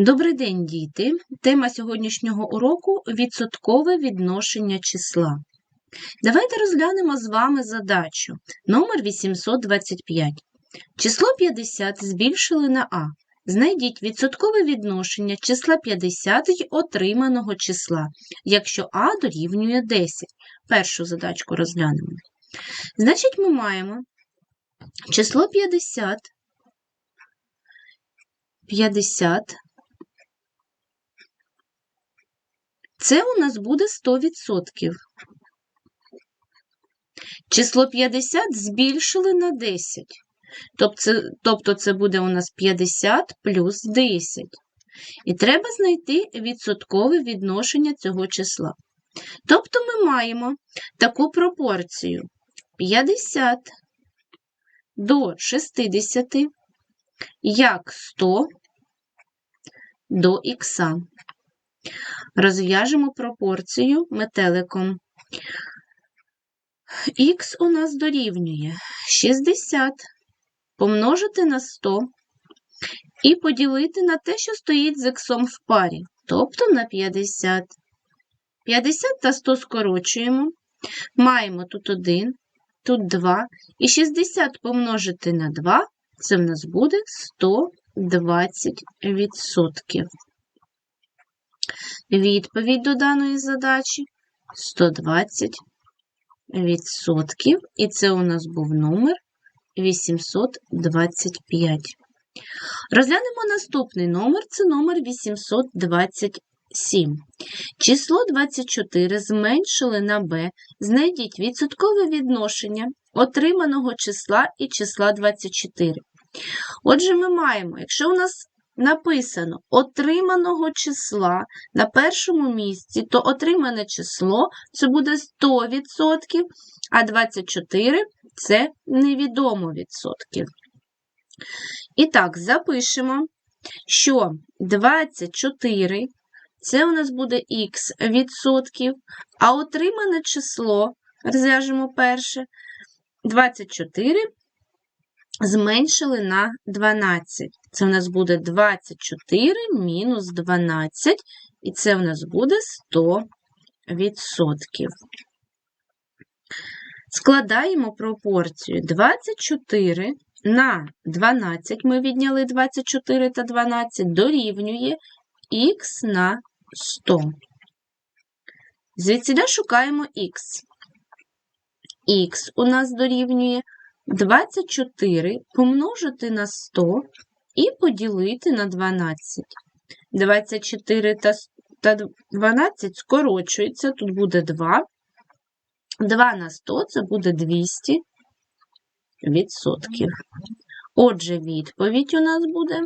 Добрий день, діти! Тема сьогоднішнього уроку відсоткове відношення числа. Давайте розглянемо з вами задачу номер 825. Число 50 збільшили на А. Знайдіть відсоткове відношення числа 50 й отриманого числа, якщо А дорівнює 10. Першу задачку розглянемо. Значить, ми маємо число 50. 50 Це у нас буде 100%. Число 50 збільшили на 10. Тобто це, буде у нас 50 плюс 10. І треба знайти відсоткове відношення цього числа. Тобто ми маємо таку пропорцію 50 до 60, як 100 до х. Розв'яжемо пропорцію метеликом. Х у нас дорівнює 60 помножити на 100 і поділити на те, що стоїть з х в парі, тобто на 50. 50 та 100 скорочуємо. Маємо тут 1, тут 2. І 60 помножити на 2 це в нас буде 120%. Відповідь до даної задачі 120 відсотків, і це у нас був номер 825. Розглянемо наступний номер, це номер 827. Число 24 зменшили на b, знайдіть відсоткове відношення отриманого числа і числа 24. Отже, ми маємо, якщо у нас написано отриманого числа на першому місці, то отримане число це буде 100%, а 24 це невідомо відсотків. І так, запишемо, що 24 це у нас буде х відсотків, а отримане число, розв'яжемо перше, 24 зменшили на 12. Це у нас буде 24 мінус 12, і це у нас буде 100%. Складаємо пропорцію 24 на 12, ми відняли 24 та 12, дорівнює х на 100. Звідсіля шукаємо х. Х у нас дорівнює 24 помножити на 100 і поділити на 12. 24 та 12 скорочується, тут буде 2. 2 на 100 це буде 200 відсотків. Отже, відповідь у нас буде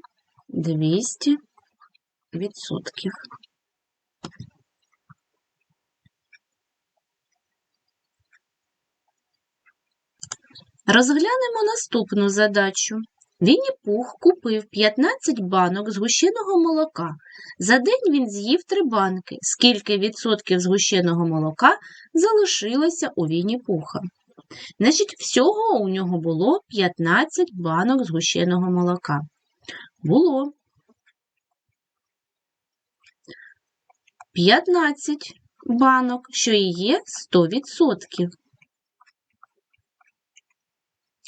200 відсотків. Розглянемо наступну задачу. Вінні Пух купив 15 банок згущеного молока. За день він з'їв 3 банки. Скільки відсотків згущеного молока залишилося у Вінні Пуха? Значить, всього у нього було 15 банок згущеного молока. Було 15 банок, що і є 100%.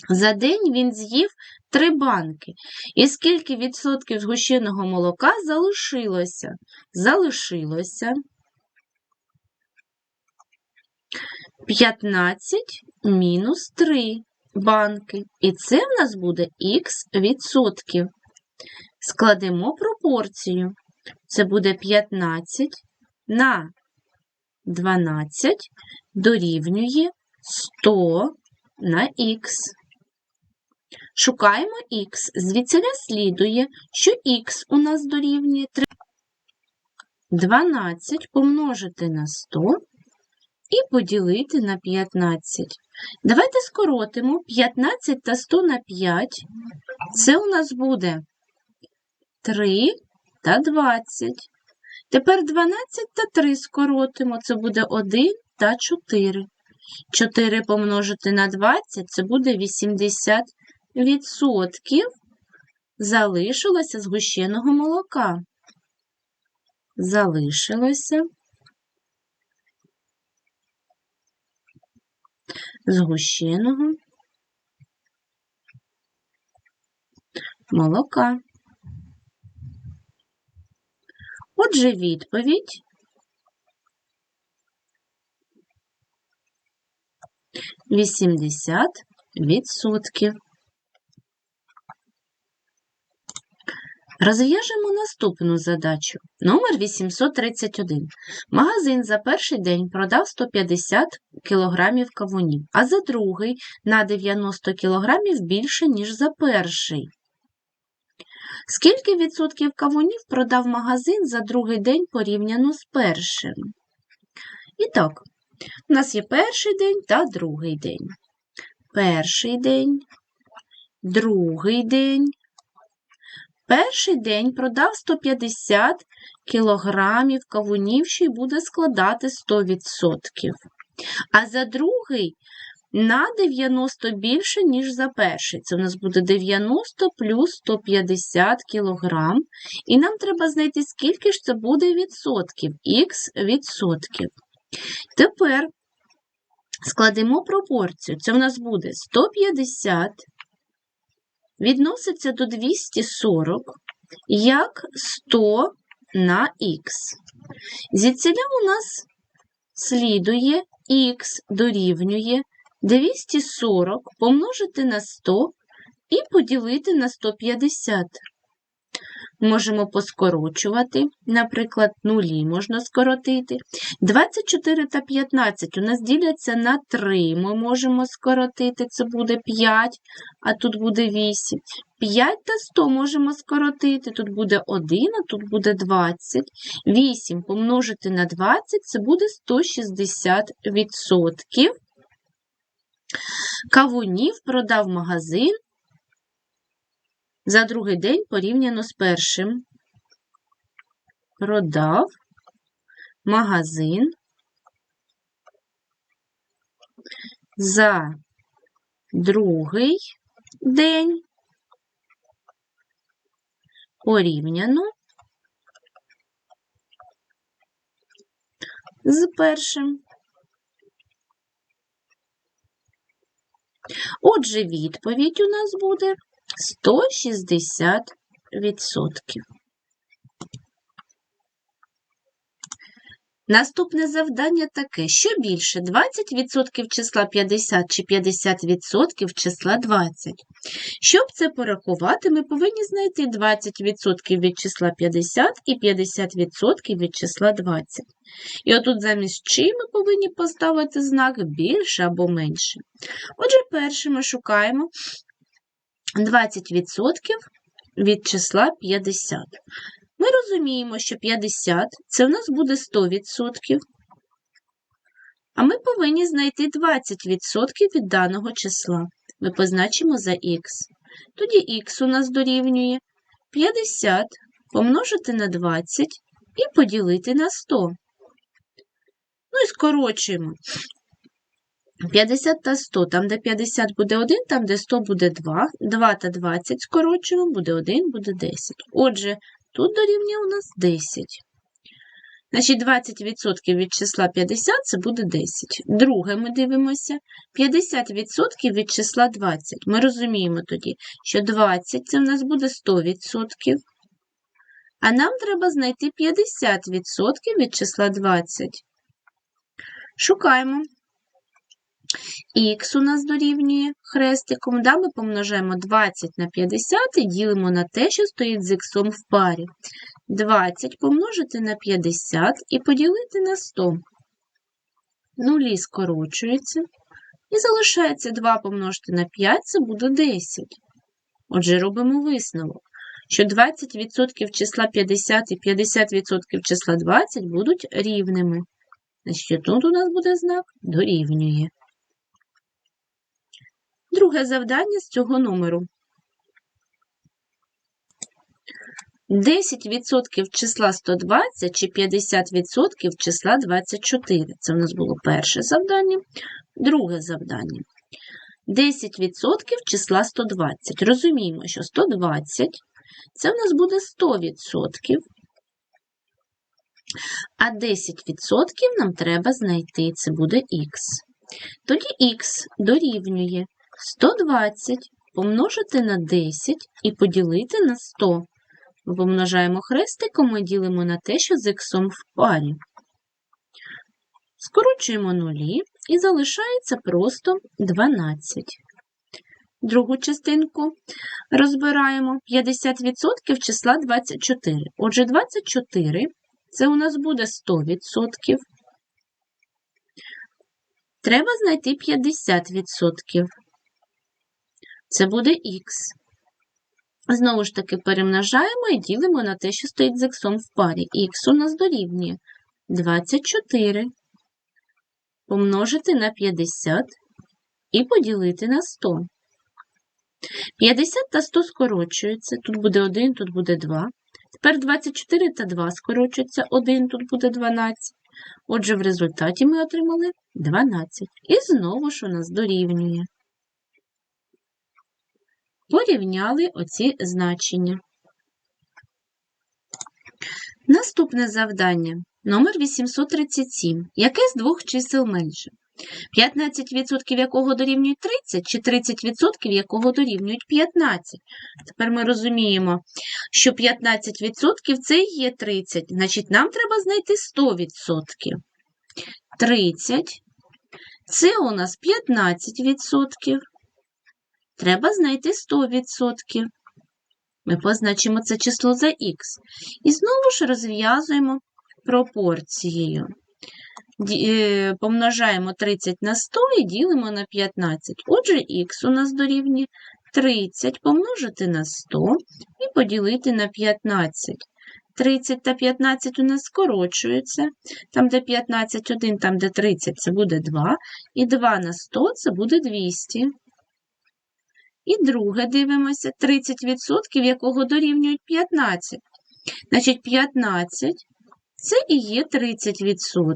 За день він з'їв три банки. І скільки відсотків згущеного молока залишилося? Залишилося 15 мінус 3 банки. І це в нас буде х відсотків. Складемо пропорцію. Це буде 15 на 12 дорівнює 100 на х. Шукаємо х. Звідсіля слідує, що х у нас дорівнює 3. 12 помножити на 100 і поділити на 15. Давайте скоротимо 15 та 100 на 5. Це у нас буде 3 та 20. Тепер 12 та 3 скоротимо, це буде 1 та 4. 4 помножити на 20 це буде 80 відсотків залишилося згущеного молока. залишилося згущеного молока. Отже, відповідь вісімдесят відсотків. Розв'яжемо наступну задачу. Номер 831. Магазин за перший день продав 150 кг кавунів, а за другий на 90 кг більше, ніж за перший. Скільки відсотків кавунів продав магазин за другий день порівняно з першим? І так, у нас є перший день та другий день. Перший день, другий день. Перший день продав 150 кілограмів кавунів, що й буде складати 100%. А за другий на 90 більше, ніж за перший. Це у нас буде 90 плюс 150 кілограм. І нам треба знайти, скільки ж це буде відсотків, х відсотків. Тепер складемо пропорцію. Це у нас буде 150 відноситься до 240 як 100 на х. Зіціля у нас слідує х дорівнює 240 помножити на 100 і поділити на 150. Можемо поскорочувати, наприклад, нулі можна скоротити. 24 та 15 у нас діляться на 3. Ми можемо скоротити, це буде 5, а тут буде 8. 5 та 100 можемо скоротити, тут буде 1, а тут буде 20. 8 помножити на 20 це буде 160%. Кавунів продав магазин за другий день порівняно з першим. Продав магазин за другий день порівняно з першим. Отже, відповідь у нас буде 160%. Наступне завдання таке: що більше 20% числа 50 чи 50% числа 20. Щоб це порахувати, ми повинні знайти 20% від числа 50 і 50% від числа 20. І отут замість чи ми повинні поставити знак більше або менше. Отже, перше ми шукаємо 20% від числа 50. Ми розуміємо, що 50 це в нас буде 100%, а ми повинні знайти 20% від даного числа. Ми позначимо за х. Тоді х у нас дорівнює 50 помножити на 20 і поділити на 100. Ну і скорочуємо. 50 та 100, там, де 50 буде 1, там, де 100 буде 2. 2 та 20 скорочуємо, буде 1, буде 10. Отже, тут дорівнює у нас 10. Значить, 20% від числа 50 це буде 10. Друге ми дивимося. 50% від числа 20. Ми розуміємо тоді, що 20 це в нас буде 100%. А нам треба знайти 50% від числа 20. Шукаємо. Х у нас дорівнює хрестиком, да, ми помножаємо 20 на 50 і ділимо на те, що стоїть з х в парі. 20 помножити на 50 і поділити на 100. Нулі скорочуються. І залишається 2 помножити на 5, це буде 10. Отже, робимо висновок, що 20% числа 50 і 50% числа 20 будуть рівними. Значить, тут у нас буде знак дорівнює. Друге завдання з цього номеру. 10% числа 120 чи 50% числа 24. Це в нас було перше завдання. Друге завдання. 10% числа 120. Розуміємо, що 120 це в нас буде 100%. А 10% нам треба знайти, це буде х. Тоді х дорівнює 120 помножити на 10 і поділити на 100. Ми помножаємо хрестиком і ділимо на те, що з х в парі. Скорочуємо нулі і залишається просто 12. Другу частинку розбираємо 50% числа 24. Отже, 24 це у нас буде 100%. Треба знайти 50%. Це буде х. Знову ж таки перемножаємо і ділимо на те, що стоїть з х в парі. Х у нас дорівнює 24 помножити на 50 і поділити на 100. 50 та 100 скорочуються. Тут буде 1, тут буде 2. Тепер 24 та 2 скорочуються 1, тут буде 12. Отже, в результаті ми отримали 12. І знову ж у нас дорівнює. Порівняли оці значення. Наступне завдання. Номер 837. Яке з двох чисел менше? 15% якого дорівнюють 30, чи 30% якого дорівнюють 15. Тепер ми розуміємо, що 15% це є 30, значить нам треба знайти 100%. 30 це у нас 15%. Треба знайти 100%. Ми позначимо це число за х. І знову ж розв'язуємо пропорцією. Е, Помножаємо 30 на 100 і ділимо на 15. Отже, х у нас дорівнює 30 помножити на 100 і поділити на 15. 30 та 15 у нас скорочуються. Там, де 15 1, там, де 30, це буде 2. І 2 на 100 це буде 200. І друге дивимося, 30%, якого дорівнюють 15. Значить, 15 це і є 30%.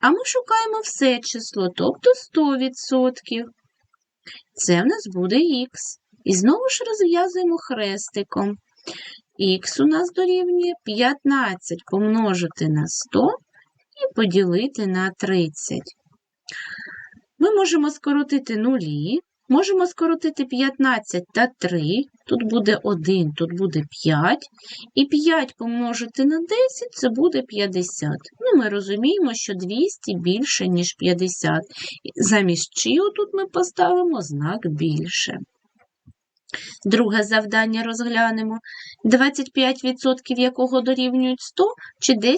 А ми шукаємо все число, тобто 100%. Це в нас буде х. І знову ж розв'язуємо хрестиком. Х у нас дорівнює 15 помножити на 100 і поділити на 30. Ми можемо скоротити нулі, можемо скоротити 15 та 3. Тут буде 1, тут буде 5. І 5 помножити на 10 це буде 50. Ну, ми розуміємо, що 200 більше, ніж 50. Замість чию тут ми поставимо знак більше. Друге завдання розглянемо. 25% якого дорівнюють 100, чи 10%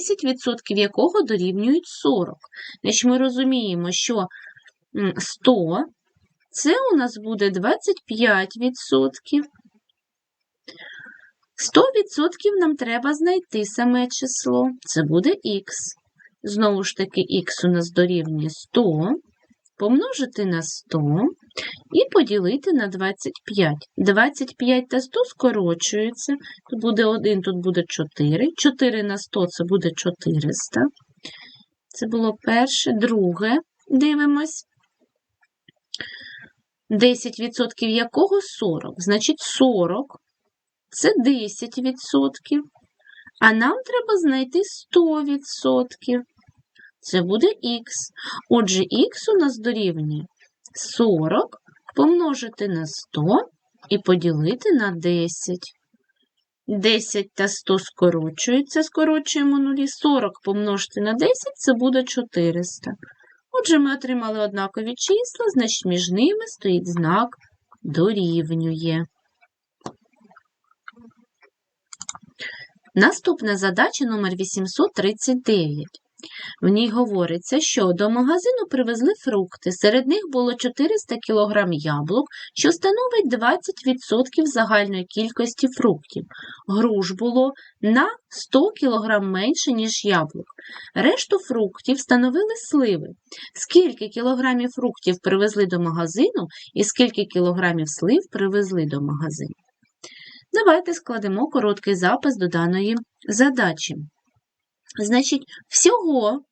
якого дорівнюють 40. Значить, ми розуміємо, що 100 це у нас буде 25%. 100% нам треба знайти саме число. Це буде х. Знову ж таки, х у нас дорівнює 100, помножити на 100 і поділити на 25. 25 та 100 скорочуються. Тут буде 1, тут буде 4. 4 на 100 це буде 400. Це було перше. Друге. Дивимось. 10% якого 40. Значить, 40 це 10%. А нам треба знайти 100%. Це буде х. Отже, х у нас дорівнює 40 помножити на 100 і поділити на 10. 10 та 100 скорочуються, скорочуємо нулі. 40 помножити на 10 це буде 400. Отже, ми отримали однакові числа, значить між ними стоїть знак дорівнює. Наступна задача номер 839. В ній говориться, що до магазину привезли фрукти. Серед них було 400 кг яблук, що становить 20% загальної кількості фруктів. Груш було на 100 кг менше, ніж яблук. Решту фруктів становили сливи. Скільки кілограмів фруктів привезли до магазину і скільки кілограмів слив привезли до магазину? Давайте складемо короткий запис до даної задачі. Значить, всього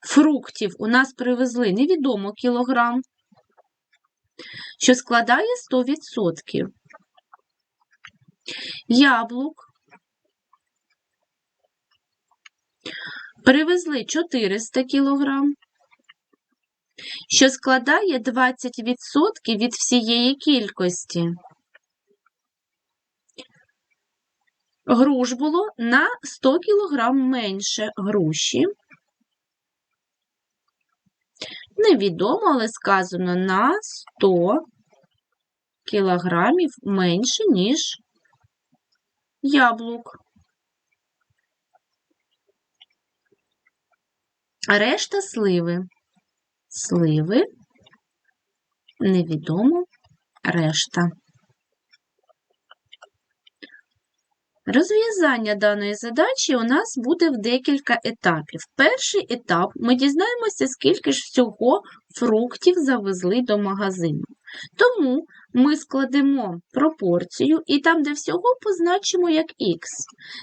фруктів у нас привезли невідомо кілограм, що складає 100%. Яблук Привезли 400 кг, що складає 20% від всієї кількості. Груш було на 100 кг менше груші. Невідомо, але сказано на 100 кілограмів менше, ніж яблук. Решта сливи. Сливи, невідомо решта. Розв'язання даної задачі у нас буде в декілька етапів. Перший етап ми дізнаємося, скільки ж всього фруктів завезли до магазину. Тому ми складемо пропорцію і там, де всього, позначимо як х.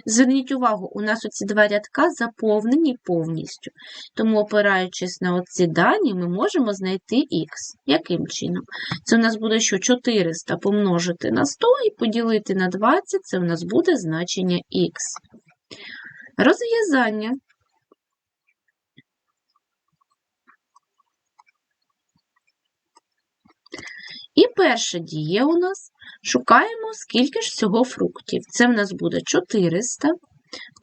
Зверніть увагу, у нас оці два рядка заповнені повністю. Тому, опираючись на оці дані, ми можемо знайти х. Яким чином? Це у нас буде що 400 помножити на 100 і поділити на 20, це у нас буде значення х. Розв'язання. І перша дія у нас шукаємо, скільки ж всього фруктів. Це в нас буде 400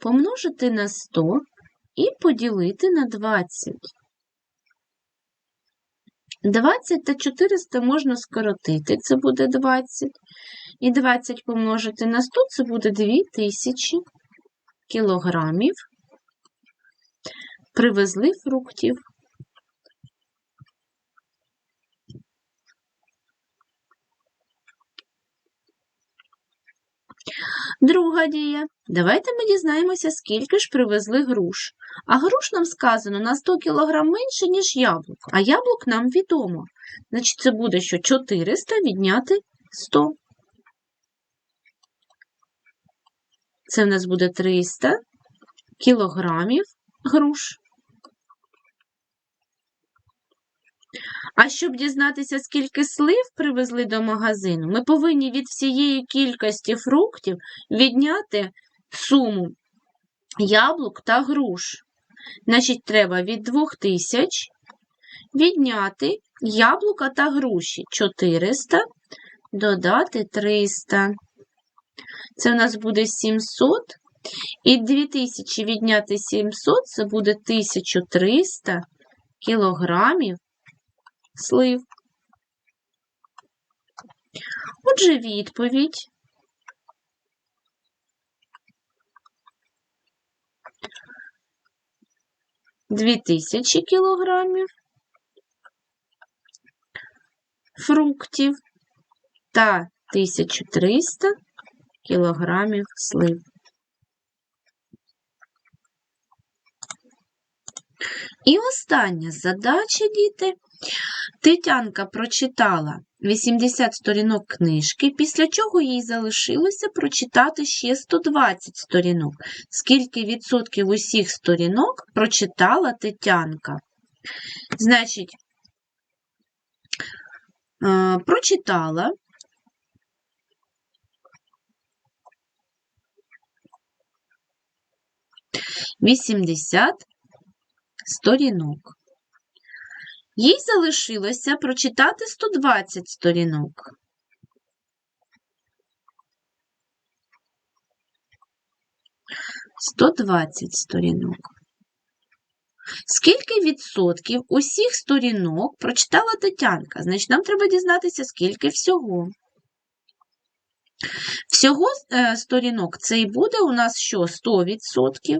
помножити на 100 і поділити на 20. 20 та 400 можна скоротити, це буде 20. І 20 помножити на 100 це буде 2000 кілограмів. Привезли фруктів. Друга дія. Давайте ми дізнаємося, скільки ж привезли груш. А груш нам сказано на 100 кг менше, ніж яблук. А яблук нам відомо. Значить, це буде що 400 відняти 100. Це в нас буде 300 кілограмів груш. А щоб дізнатися, скільки слив привезли до магазину, ми повинні від всієї кількості фруктів відняти суму яблук та груш. Значить, треба від 2000 відняти яблука та груші 400, додати 300. Це у нас буде 700. І 2000 відняти 700 це буде 1300 кілограмів слив. Отже, відповідь. Дві тисячі кілограмів фруктів та 1300 кілограмів слив. І остання задача, діти. Тетянка прочитала 80 сторінок книжки, після чого їй залишилося прочитати ще 120 сторінок. Скільки відсотків усіх сторінок прочитала Тетянка? Значить, е, прочитала. Вісімдесят сторінок. Їй залишилося прочитати 120 сторінок. Сто двадцять сторінок. Скільки відсотків усіх сторінок прочитала Тетянка? Значить, нам треба дізнатися, скільки всього. Всього е, сторінок це і буде у нас що? 100%.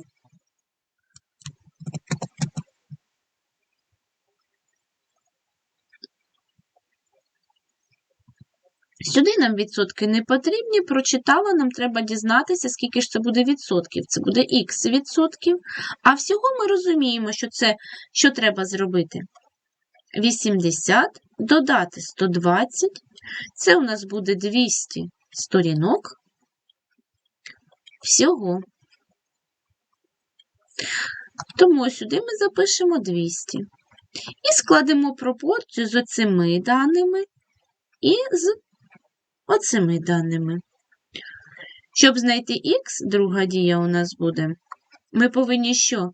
Сюди нам відсотки не потрібні, прочитала, нам треба дізнатися, скільки ж це буде відсотків. Це буде х відсотків. А всього ми розуміємо, що це що треба зробити? 80 додати 120, це у нас буде 200 сторінок. Всього. Тому сюди ми запишемо 200. І складемо пропорцію з оцими даними і з оцими даними. Щоб знайти х, друга дія у нас буде ми повинні що?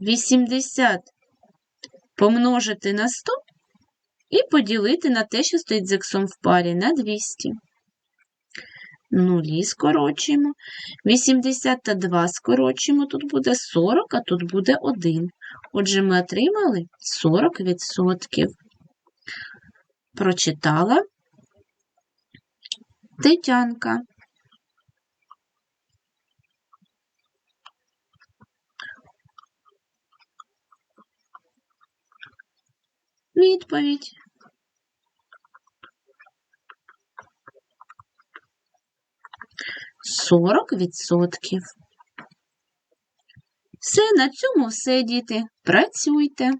80 помножити на 100 і поділити на те, що стоїть з іксом в парі, на 200. Нулі скорочуємо. 80 та 2 скорочуємо, тут буде 40, а тут буде 1. Отже, ми отримали 40%. Прочитала Тетянка. Відповідь. Сорок відсотків. Все, на цьому все, діти. Працюйте.